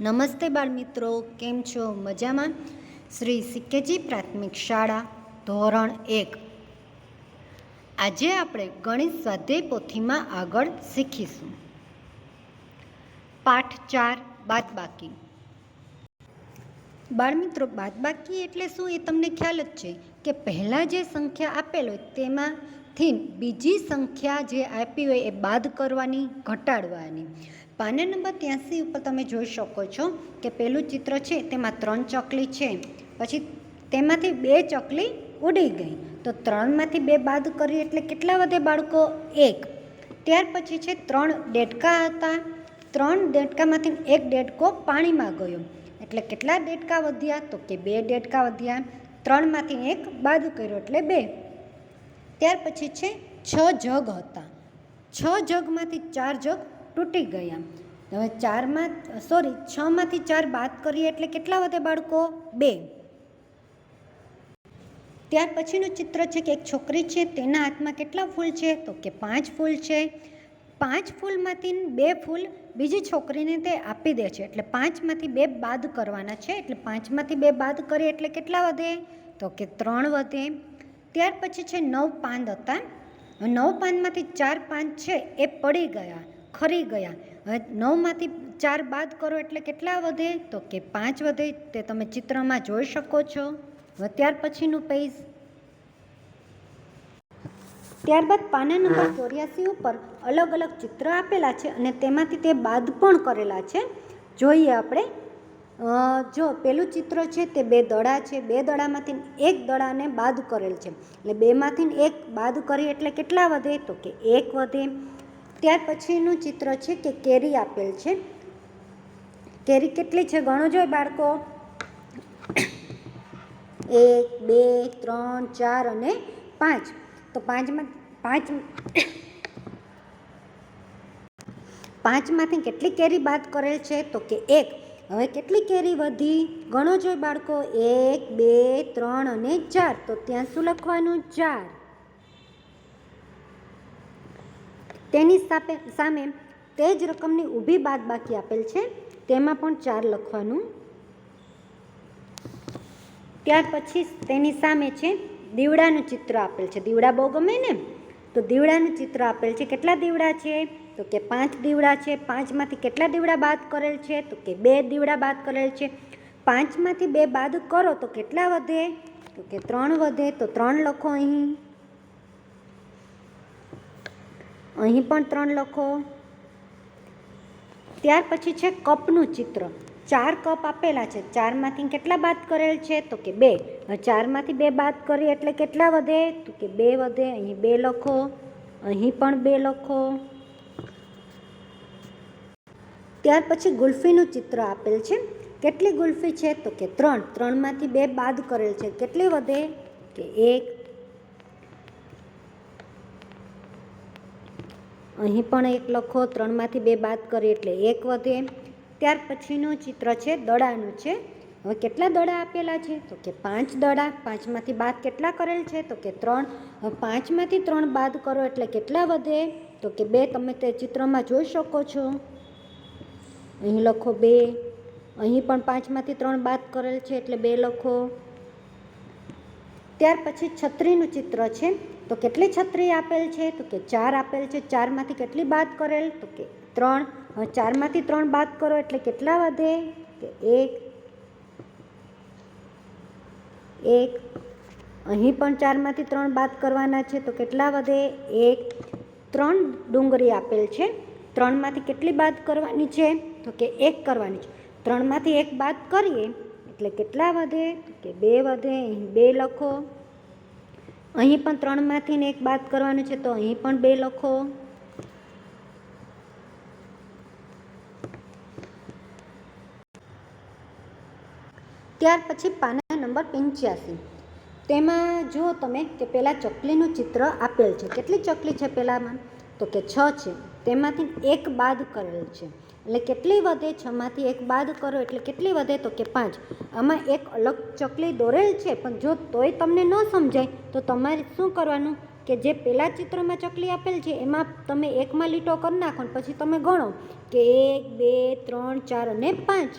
નમસ્તે બાળમિત્રો, કેમ છો? મજામાં? શ્રી સિક્કેજી પ્રાથમિક શાળા, ધોરણ એક. આજે આપણે ગણિત સ્વાધ્યાય પોથીમાં આગળ શીખીશું. પાઠ ચાર, બાદબાકી. બાળમિત્રો, બાદબાકી એટલે શું એ તમને ખ્યાલ જ છે કે પહેલાં જે સંખ્યા આપેલ હોય તેમાંથી બીજી સંખ્યા જે આપી હોય એ બાદ કરવાની, ઘટાડવાની. પાના નંબર ત્યાંસી ઉપર તમે જોઈ શકો છો કે પેલું ચિત્ર છે, તેમાં ત્રણ ચકલી છે. પછી તેમાંથી બે ચકલી ઉડી ગઈ. તો ત્રણમાંથી બે બાદ કરી એટલે કેટલા વધે બાળકો? એક. ત્યાર પછી છે, ત્રણ દેડકા હતા. ત્રણ દેડકામાંથી એક દેડકો પાણીમાં ગયો. એટલે કેટલા દેડકા વધ્યા? તો કે બે દેડકા વધ્યા. ત્રણમાંથી એક બાદ કર્યો એટલે બે. ત્યાર પછી છે, છ જગ હતા. છ જગમાંથી ચાર જગ તૂટી ગયા. હવે ચારમાં સોરી છમાંથી ચાર બાદ કરીએ એટલે કેટલા વધે બાળકો? બે. ત્યાર પછીનું ચિત્ર છે કે એક છોકરી છે, તેના હાથમાં કેટલા ફૂલ છે? તો કે પાંચ ફૂલ છે. પાંચ ફૂલમાંથી બે ફૂલ બીજી છોકરીને તે આપી દે છે. એટલે પાંચમાંથી બે બાદ કરવાના છે. એટલે પાંચમાંથી બે બાદ કરીએ એટલે કેટલા વધે? તો કે ત્રણ વધે. ત્યાર પછી છે નવ પાન હતા. નવ પાનમાંથી ચાર પાંચ છે, એ પડી ગયા. ખરી ગયા. હવે નવમાંથી ચાર બાદ કરો એટલે કેટલા વધે? તો કે પાંચ વધે. તે તમે ચિત્રમાં જોઈ શકો છો. હવે ત્યાર પછીનું પેજ ત્યારબાદ પાના નંબર ચોર્યાસી ઉપર અલગ અલગ ચિત્ર આપેલા છે અને તેમાંથી તે બાદ પણ કરેલા છે. જોઈએ આપણે. જો પેલું ચિત્ર છે તે બે દડા છે. બે દડામાંથી એક દડાને બાદ કરેલ છે. એટલે બેમાંથી એક બાદ કરી એટલે કેટલા વધે? તો કે એક વધે. ત્યાર પછીનું ચિત્ર છે કે કેરી આપેલ છે. કેરી કેટલી છે ગણો જોઈએ બાળકો? એક, બે, ત્રણ, ચાર અને પાંચ. તો પાંચમાં, પાંચ, પાંચમાંથી કેટલી કેરી બાદ કરેલ છે? તો કે એક. હવે કેટલી કેરી વધી? ગણો જોઈએ બાળકો. એક, બે, ત્રણ અને ચાર. તો ત્યાં શું લખવાનું? ચાર. તેની સાપે સામે તે જ રકમની ઊભી બાદ બાકી આપેલ છે. તેમાં પણ ચાર લખવાનું. ત્યાર પછી તેની સામે છે, દીવડાનું ચિત્ર આપેલ છે. દીવડા બહુ ગમે ને? તો દીવડાનું ચિત્ર આપેલ છે. કેટલા દીવડા છે? તો કે પાંચ દીવડા છે. પાંચમાંથી કેટલા દીવડા બાદ કરેલ છે? તો કે બે દીવડા બાદ કરેલ છે. પાંચમાંથી બે બાદ કરો તો કેટલા વધે? તો કે ત્રણ વધે. તો ત્રણ લખો અહીં. અહીં પણ ત્રણ લખો. ત્યાર પછી છે કપનું ચિત્ર. ચાર કપ આપેલા છે. ચારમાંથી કેટલા બાદ કરેલ છે? તો કે બે. ચારમાંથી બે બાદ કરીએ એટલે કેટલા વધે? તો કે બે વધે. અહીં બે લખો. અહીં પણ બે લખો. ત્યાર પછી ગુલ્ફીનું ચિત્ર આપેલ છે. કેટલી ગુલ્ફી છે? તો કે ત્રણ. ત્રણમાંથી બે બાદ કરેલ છે. કેટલી વધે? કે એક. અહીં પણ એક લખો, ત્રણમાંથી બે બાદ કરીએ એટલે એક વધે. ત્યાર પછીનું ચિત્ર છે, દડાનું છે. હવે કેટલા દડા આપેલા છે? તો કે પાંચ દડા. પાંચમાંથી બાદ કેટલા કરેલ છે? તો કે ત્રણ. હવે પાંચમાંથી ત્રણ બાદ કરો એટલે કેટલા વધે? તો કે બે. તમે તે ચિત્રમાં જોઈ શકો છો. અહીં લખો બે. અહીં પણ પાંચમાંથી ત્રણ બાદ કરેલ છે એટલે બે લખો. ત્યાર પછી છત્રીનું ચિત્ર છે. તો કેટલી છત્રી આપેલ છે? તો કે ચાર આપેલ છે. ચારમાંથી કેટલી બાદ કરેલ? તો કે ત્રણ. ચારમાંથી ત્રણ બાદ કરો એટલે કેટલા વધે? કે એક એક. અહીં પણ ચારમાંથી ત્રણ બાદ કરવાના છે. તો કેટલા વધે? એક. ત્રણ ડુંગળી આપેલ છે. ત્રણમાંથી કેટલી બાદ કરવાની છે? તો કે એક કરવાની છે. ત્રણમાંથી એક બાદ કરીએ એટલે કેટલા વધે? કે બે વધે. અહીં બે લખો. અહીં પણ ત્રણમાંથી ને એક બાદ કરવાનું છે, તો અહીં પણ બે લખો. ત્યાર પછી પાના નંબર પંચ્યાસી. તેમાં જુઓ તમે કે પહેલાં ચકલીનું ચિત્ર આપેલ છે. કેટલી ચકલી છે પહેલાંમાં તો કે છ છે. તેમાંથી એક બાદ કરેલ છે. એટલે કેટલી વધે છમાંથી એક બાદ કરો એટલે કેટલી વધે તો કે પાંચ. આમાં એક અલગ ચકલી દોરેલ છે, પણ જો તોય તમને ન સમજાય, તો તમારે શું કરવાનું? કે જે પહેલાં ચિત્રમાં ચકલી આપેલ છે, એમાં તમે એકમાં લીટો કરી નાખો પછી તમે ગણો કે એક, બે, ત્રણ, ચાર અને પાંચ.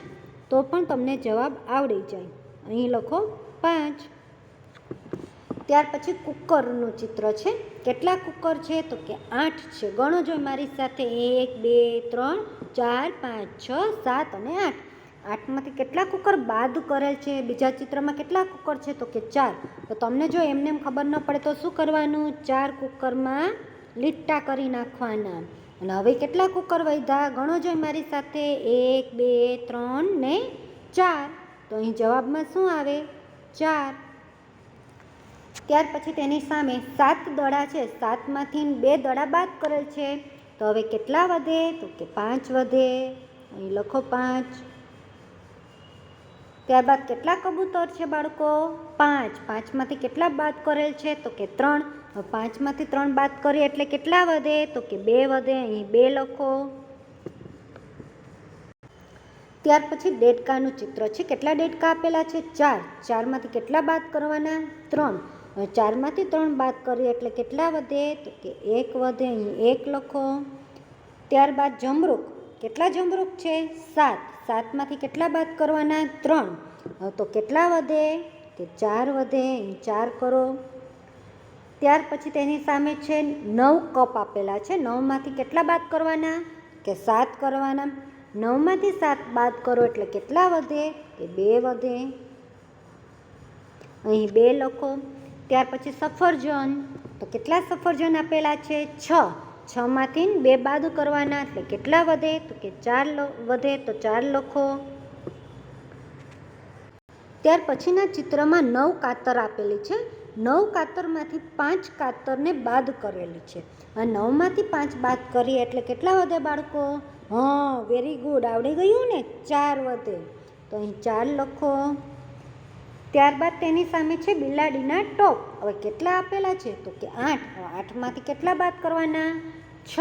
તો પણ તમને જવાબ આવડી જાય. અહીં લખો પાંચ. ત્યાર પછી કુકરનું ચિત્ર છે. કેટલા કુકર છે? તો કે આઠ છે. ગણો જો મારી સાથે એક, બે, ત્રણ, ચાર, પાંચ, છ, સાત અને આઠ. આઠમાંથી કેટલા કુકર બાદ કરેલ છે? બીજા ચિત્રમાં કેટલા કુકર છે? તો કે ચાર. તો તમને જો એમને એમ ખબર ન પડે તો શું કરવાનું? ચાર કુકરમાં લીટા કરી નાખવાના. અને હવે કેટલા કુકર વધ્યા? ગણો જોઈ મારી સાથે એક, બે, ત્રણ ને ચાર. તો અહીં જવાબમાં શું આવે? ચાર. ત્યાર પછી તેની સામે સાત દડા છે. સાતમાંથી બે દડા બાદ કરેલ છે. તો હવે કેટલા વધે? તો કે પાંચ વધે. અહીં લખો પાંચ. ત્યારબાદ કેટલા કબૂતર છે બાળકો? પાંચ. પાંચમાંથી કેટલા બાદ કરેલ છે? તો કે ત્રણ. પાંચમાંથી ત્રણ બાદ કરીએ એટલે કેટલા વધે? તો કે બે વધે. અહીં બે લખો. ત્યાર પછી દેડકાનું ચિત્ર છે. કેટલા દેડકા આપેલા છે? ચાર. ચારમાંથી કેટલા બાદ કરવાના? ત્રણ. ચારમાંથી ત્રણ બાદ કરીએ એટલે કેટલા વધે? તો કે એક વધે, અહીં એક લખો. ત્યારબાદ જમરૂક. કેટલા જમરૂક છે? સાત. સાતમાંથી કેટલા બાદ કરવાના? ત્રણ. તો કેટલા વધે? કે ચાર વધે. અહીં ચાર કરો. ત્યાર પછી તેની સામે છે નવ કપ આપેલા છે. નવમાંથી કેટલા બાદ કરવાના? કે સાત કરવાના. નવમાંથી સાત બાદ કરો એટલે કેટલા વધે? કે બે વધે. અહીં બે લખો. ત્યાર પછી સફરજન. તો કેટલા સફરજન આપેલા છે? છ. છમાંથી બે બાદ કરવાના એટલે કેટલા વધે? તો કે ચાર વધે તો ચાર લખો. ત્યાર પછીના ચિત્રમાં નવ કાતર આપેલી છે. નવ કાતરમાંથી પાંચ કાતરને બાદ કરેલી છે. અને નવમાંથી પાંચ બાદ કરીએ એટલે કેટલા વધે બાળકો? હા વેરી ગુડ આવડી ગયું ને? ચાર વધે. તો અહીં ચાર લખો. ત્યારબાદ તેની સામે છે બિલાડીના ટોપ. હવે કેટલા આપેલા છે? તો કે આઠ. આઠમાંથી કેટલા બાદ કરવાના? છ.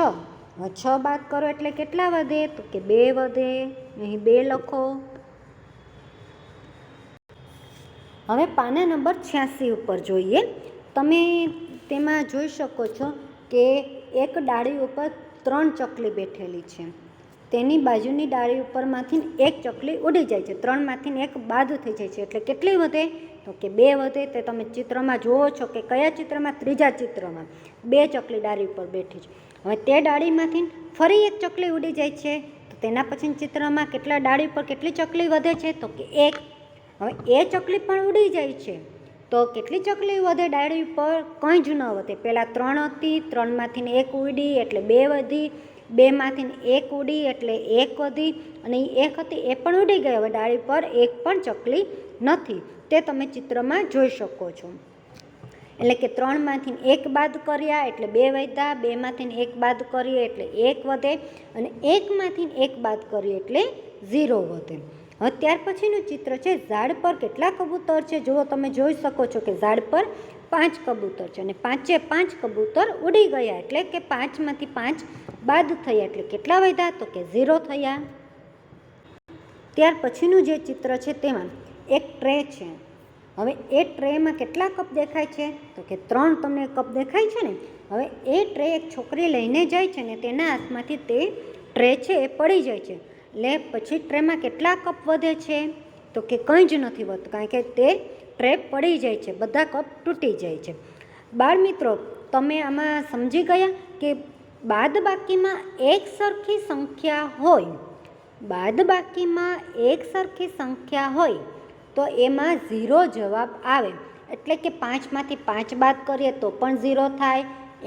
હવે છ બાદ કરો એટલે કેટલા વધે? તો કે બે વધે. અહીં બે લખો. હવે પાના નંબર છ્યાસી ઉપર જોઈએ. તમે તેમાં જોઈ શકો છો કે એક ડાળી ઉપર ત્રણ ચકલી બેઠેલી છે. તેની બાજુની ડાળી ઉપરમાંથી એક ચકલી ઉડી જાય છે. ત્રણમાંથી એક બાદ થઈ જાય છે. એટલે કેટલી વધે? તો કે બે વધે. તે તમે ચિત્રમાં જુઓ છો કે કયા ચિત્રમાં? ત્રીજા ચિત્રમાં. બે ચકલી ડાળી ઉપર બેઠી છે. હવે તે ડાળીમાંથી ફરી એક ચકલી ઉડી જાય છે. તો તેના પછી ચિત્રમાં કેટલા ડાળી ઉપર કેટલી ચકલી વધે છે? તો કે એક. હવે એ ચકલી પણ ઉડી જાય છે. તો કેટલી ચકલી વધે? ડાળી ઉપર કંઈ જ ન વધે. પહેલાં ત્રણ હતી, ત્રણમાંથી એક ઉડી, એટલે બે વધી. બેમાંથી એક ઉડી એટલે એક વધી અને એ એક હતી, એ પણ ઉડી ગઈ. હવે ડાળી પર એક પણ ચકલી નથી. તે તમે ચિત્રમાં જોઈ શકો છો. એટલે કે ત્રણમાંથી એક બાદ કર્યા એટલે બે વધ્યા, બેમાંથી એક બાદ કરીએ એટલે એક વધે અને એકમાંથી એક બાદ કરીએ એટલે ઝીરો વધે. હવે ત્યાર પછીનું ચિત્ર છે ઝાડ પર કેટલા કબૂતર છે? જુઓ તમે જોઈ શકો છો કે ઝાડ પર પાંચ કબૂતર છે અને પાંચે પાંચ કબૂતર ઉડી ગયા એટલે કે પાંચમાંથી પાંચ બાદ થયા એટલે કેટલા વધ્યા? તો કે ઝીરો થયા. ત્યાર પછીનું જે ચિત્ર છે તેમાં એક ટ્રે છે. હવે એ ટ્રેમાં કેટલા કપ દેખાય છે? તો કે ત્રણ તમને કપ દેખાય છે ને? હવે એ ટ્રે એક છોકરી લઈને જાય છે ને તેના હાથમાંથી તે ટ્રે છે એ પડી જાય છે. એટલે પછી ટ્રેમાં કેટલા કપ વધે છે? તો કે કંઈ જ નથી વધતું, કારણ કે તે ટ્રે પડી જાય છે, બધા કપ તૂટી જાય છે. બાળ મિત્રો, તમે આમાં સમજી ગયા કે બાદ બાકીમાં એક સરખી સંખ્યા હોય બાદ બાકીમાં એક સરખી સંખ્યા હોય, તો એમાં ઝીરો જવાબ આવે. એટલે કે પાંચમાંથી પાંચ બાદ કરીએ તો પણ ઝીરો થાય,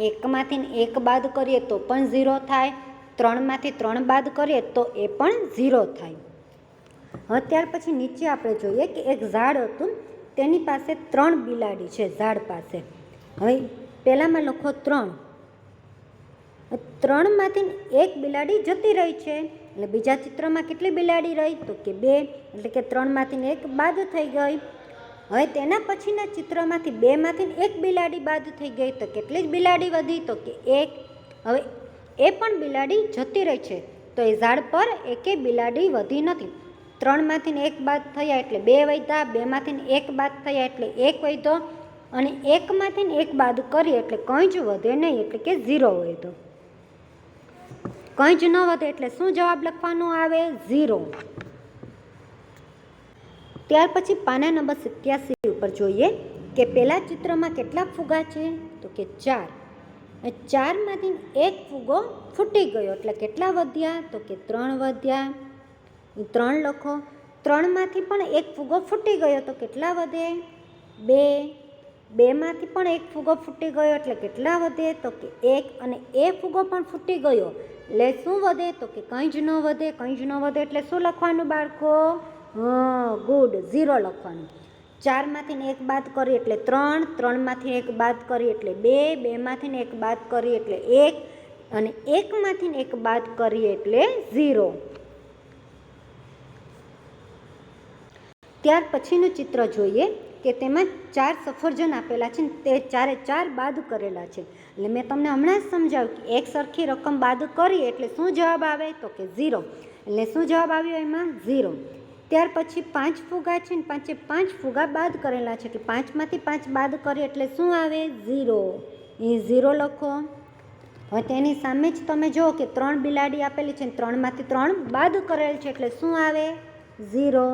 એકમાંથી એક બાદ કરીએ તો પણ ઝીરો થાય, ત્રણમાંથી ત્રણ બાદ કરીએ તો એ પણ ઝીરો થાય. હવે ત્યાર પછી નીચે આપણે જોઈએ કે એક ઝાડ હતું તેની પાસે ત્રણ બિલાડી છે, ઝાડ પાસે. હવે પહેલાંમાં લખો ત્રણ. ત્રણમાંથી એક બિલાડી જતી રહી છે, એટલે બીજા ચિત્રમાં કેટલી બિલાડી રહી? તો કે બે, એટલે કે ત્રણમાંથી એક બાદ થઈ ગઈ. હવે તેના પછીના ચિત્રમાંથી બેમાંથી એક બિલાડી બાદ થઈ ગઈ, તો કેટલી જ બિલાડી વધી? તો કે એક. હવે એ પણ બિલાડી જતી રહી છે, તો એ ઝાડ પર એકે બિલાડી વધી નથી. ત્રણમાંથી એક બાદ થયા એટલે બે વધ્યા બેમાંથી એક બાદ થયા એટલે એક વધ્યો અને એકમાંથી ને એક બાદ કરીએ એટલે કંઈ જ વધે નહીં એટલે કે ઝીરો હોય કંઈ જ ન વધે એટલે શું જવાબ લખવાનો આવે? ઝીરો. ત્યાર પછી પાના નંબર સિત્યાસી ઉપર જોઈએ કે પહેલાં ચિત્રમાં કેટલા ફુગા છે? તો કે ચાર. ચારમાંથી એક ફુગો ફૂટી ગયો એટલે કેટલા વધ્યા? તો કે ત્રણ વધ્યા. ત્રણ લખો. ત્રણમાંથી પણ એક ફુગો ફૂટી ગયો તો કેટલા વધે? બે. બેમાંથી પણ એક ફુગો ફૂટી ગયો એટલે કેટલા વધે? તો કે એક અને એ ફુગો પણ ફૂટી ગયો. એટલે શું વધે? તો કે કંઈ જ ન વધે, કંઈ જ ન વધે એટલે શું લખવાનું બાળકો? હા, ગુડ. ઝીરો લખવાનું. ચારમાંથી એક બાદ કરી એટલે ત્રણ, ત્રણમાંથી એક બાદ કરી એટલે બે, બેમાંથી એક બાદ કરી એટલે એક અને એકમાંથી એક બાદ કરીએ એટલે ઝીરો. ત્યાર પછીનું ચિત્ર જોઈએ કે તેમાં ચાર સફરજન આપેલા છે ને તે ચારે ચાર બાદ કરેલા છે. એટલે મેં તમને હમણાં જ સમજાવ્યું કે એક સરખી રકમ બાદ કરી એટલે શું જવાબ આવે? તો કે ઝીરો. એટલે શું જવાબ આવ્યો એમાં? ઝીરો. ત્યાર પછી પાંચ ફુગા છે ને પાંચે પાંચ ફુગા બાદ કરેલા છે. એટલે પાંચમાંથી પાંચ બાદ કરીએ એટલે શું આવે? ઝીરો. એ ઝીરો લખો. હવે તેની સામે જ તમે જુઓ કે ત્રણ બિલાડી આપેલી છે ને ત્રણમાંથી ત્રણ બાદ કરેલ છે એટલે શું આવે? ઝીરો.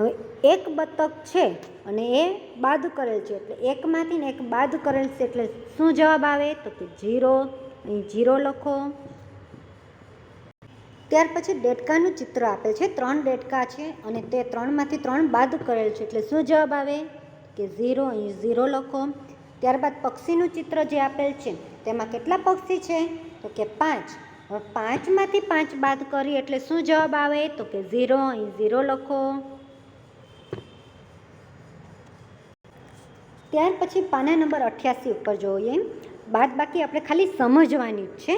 હવે એક બતક છે અને એ બાદ કરેલ છે એટલે એકમાંથી ને એક બાદ કરેલ છે એટલે શું જવાબ આવે? તો કે જીરો. અહીં જીરો લખો. ત્યાર પછી ડેટકાનું ચિત્ર આપે છે. ત્રણ ડેટકા છે અને તે ત્રણમાંથી ત્રણ બાદ કરેલ છે એટલે શું જવાબ આવે? કે ઝીરો અહીં ઝીરો લખો. ત્યારબાદ પક્ષીનું ચિત્ર જે આપેલ છે, તેમાં કેટલા પક્ષી છે? તો કે પાંચ. હવે પાંચમાંથી પાંચ બાદ કરી એટલે શું જવાબ આવે? તો કે ઝીરો અહીં ઝીરો લખો. ત્યાર પછી પાના નંબર અઠ્યાસી ઉપર જોઈએ. બાદ બાકી આપણે ખાલી સમજવાની જ છે.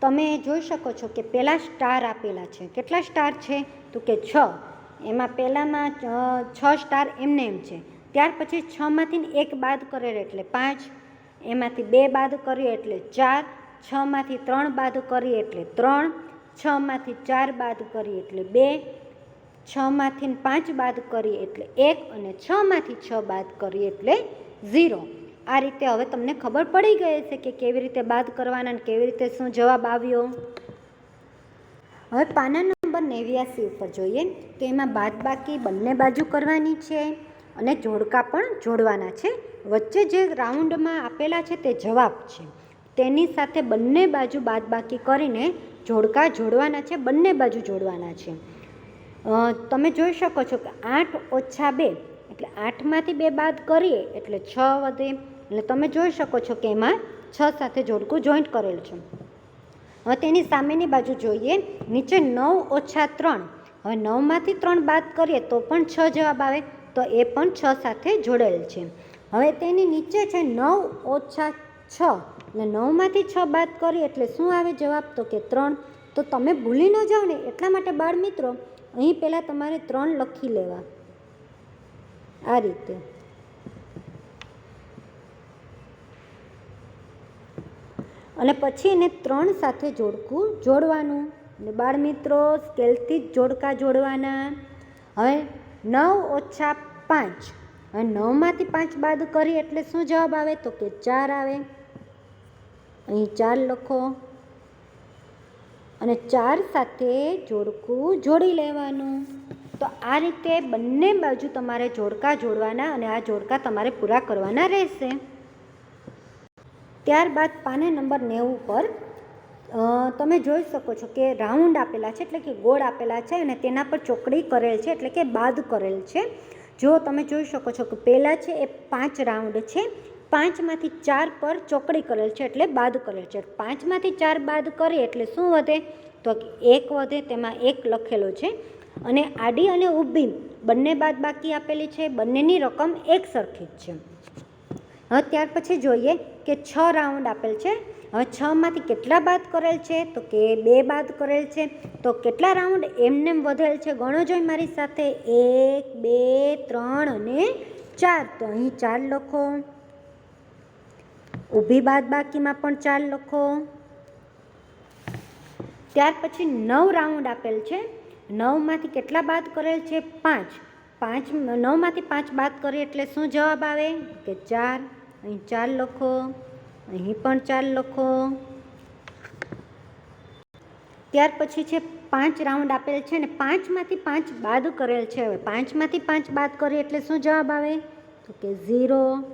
તમે જોઈ શકો છો કે પહેલાં સ્ટાર આપેલા છે. કેટલા સ્ટાર છે? તો કે છ. એમાં પહેલાંમાં છ સ્ટાર એમને એમ છે. ત્યાર પછી છમાંથી એક બાદ કરેલ એટલે પાંચ. એમાંથી બે બાદ કરીએ એટલે ચાર. છમાંથી ત્રણ બાદ કરીએ એટલે ત્રણ. છમાંથી ચાર બાદ કરીએ એટલે બે. છમાંથી પાંચ બાદ કરીએ એટલે એક. અને છમાંથી છ બાદ કરીએ એટલે ઝીરો આ રીતે હવે તમને ખબર પડી ગઈ છે કે કેવી રીતે બાદ કરવાના અને કેવી રીતે શું જવાબ આવ્યો. હવે પાના નંબર નેવ્યાસી ઉપર જોઈએ તો એમાં બાદ બાકી બંને બાજુ કરવાની છે અને જોડકા પણ જોડવાના છે. વચ્ચે જે રાઉન્ડમાં આપેલા છે તે જવાબ છે. તેની સાથે બંને બાજુ બાદ બાકી કરીને જોડકા જોડવાના છે, બંને બાજુ જોડવાના છે. તમે જોઈ શકો છો કે આઠ ઓછા બે એટલે આઠમાંથી બે બાદ કરીએ એટલે છ વધે. એટલે તમે જોઈ શકો છો કે એમાં છ સાથે જોડકું જોઈન્ટ કરેલ છે. હવે તેની સામેની બાજુ જોઈએ. નીચે નવ ઓછા ત્રણ. હવે નવમાંથી ત્રણ બાદ કરીએ તો પણ છ જવાબ આવે. તો એ પણ છ સાથે જોડેલ છે. હવે તેની નીચે છે નવ ઓછા છ. એટલે નવમાંથી છ બાદ કરીએ એટલે શું આવે જવાબ? તો કે ત્રણ. તો તમે ભૂલી ન જાઓ ને. એટલા માટે બાળ મિત્રો, અહીં પહેલાં તમારે ત્રણ લખી લેવા. આ રીતે. અને પછી એને ત્રણ સાથે જોડકું જોડવાનું. અને બાળ મિત્રો સ્કેલથી જ જોડકા જોડવાના. હવે નવ ઓછા પાંચ. હવે નવમાંથી પાંચ બાદ કરી એટલે શું જવાબ આવે? તો કે ચાર આવે. અહીં ચાર લખો. અને ચાર સાથે જોડકું જોડી લેવાનું. તો આ રીતે બંને બાજુ તમારે જોડકા જોડવાના અને આ જોડકા તમારે પૂરા કરવાના રહેશે. ત્યારબાદ પાને નંબર નેવું પર તમે જોઈ શકો છો કે રાઉન્ડ આપેલા છે એટલે કે ગોળ આપેલા છે અને તેના પર ચોકડી કરેલ છે એટલે કે બાદ કરેલ છે. જો તમે જોઈ શકો છો કે પહેલાં છે એ પાંચ રાઉન્ડ છે. પાંચમાંથી ચાર પર ચોકડી કરેલ છે એટલે બાદ કરેલ છે. પાંચમાંથી ચાર બાદ કરીએ એટલે શું વધે? તો એક વધે, તેમાં એક લખેલો છે. અને આડી અને ઊભી બંને બાદ બાકી આપેલી છે. બંનેની રકમ એક સરખી જ છે. હવે ત્યાર પછી જોઈએ કે છ રાઉન્ડ આપેલ છે. હવે છમાંથી કેટલા બાદ કરેલ છે? તો કે બે બાદ કરેલ છે. તો કેટલા રાઉન્ડ એમને વધેલ છે? ગણો જોઈ મારી સાથે. એક, બે, ત્રણ અને ચાર. તો અહીં ચાર લખો. ઊભી બાદ બાકીમાં પણ ચાર લખો. ત્યાર પછી નવ રાઉન્ડ આપેલ છે. નવમાંથી કેટલા બાદ કરેલ છે? પાંચ. પાંચ, નવમાંથી પાંચ બાદ કરીએ એટલે શું જવાબ આવે? કે ચાર. અહીં ચાર લખો. અહીં પણ ચાર લખો. ત્યાર પછી છે, પાંચ રાઉન્ડ આપેલ છે ને પાંચમાંથી પાંચ બાદ કરેલ છે. હવે પાંચમાંથી પાંચ બાદ કરીએ એટલે શું જવાબ આવે? તો કે ઝીરો.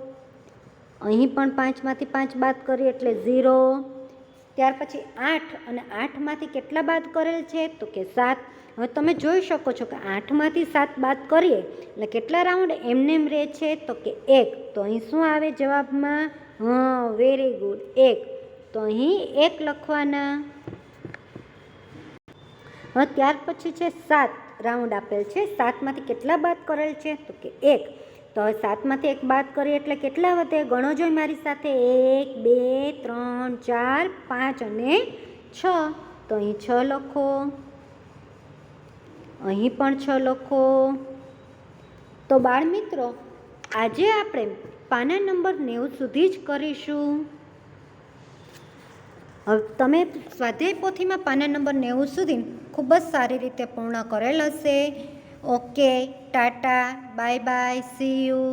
અહીં પણ પાંચમાંથી પાંચ બાદ કરીએ એટલે ઝીરો. ત્યાર પછી આઠ અને આઠમાંથી કેટલા બાદ કરેલ છે? તો કે સાત. હવે તમે જોઈ શકો છો કે આઠમાંથી સાત બાદ કરીએ એટલે કેટલા રાઉન્ડ એમનેમ રહે છે? તો કે એક. તો અહીં શું આવે જવાબમાં? હા વેરી ગુડ એક. તો અહીં એક લખવાના. હવે ત્યાર પછી છે સાત. રાઉન્ડ આપેલ છે. સાતમાંથી કેટલા બાદ કરેલ છે? તો કે એક. તો હવે સાતમાંથી એક બાદ કરીએ એટલે કેટલા વધે? ગણો જોઈ મારી સાથે. એક, બે, ત્રણ, ચાર, પાંચ અને છ. તો અહીં છ લખો. અહીં પણ છ લખો. તો બાળ મિત્રો, આજે આપણે પાના નંબર નેવું સુધી જ કરીશું. હવે તમે સ્વાધ્યાય પોથીમાં પાના નંબર નેવું સુધી ખૂબ જ સારી રીતે પૂર્ણ કરેલ હશે. okay tata bye bye see you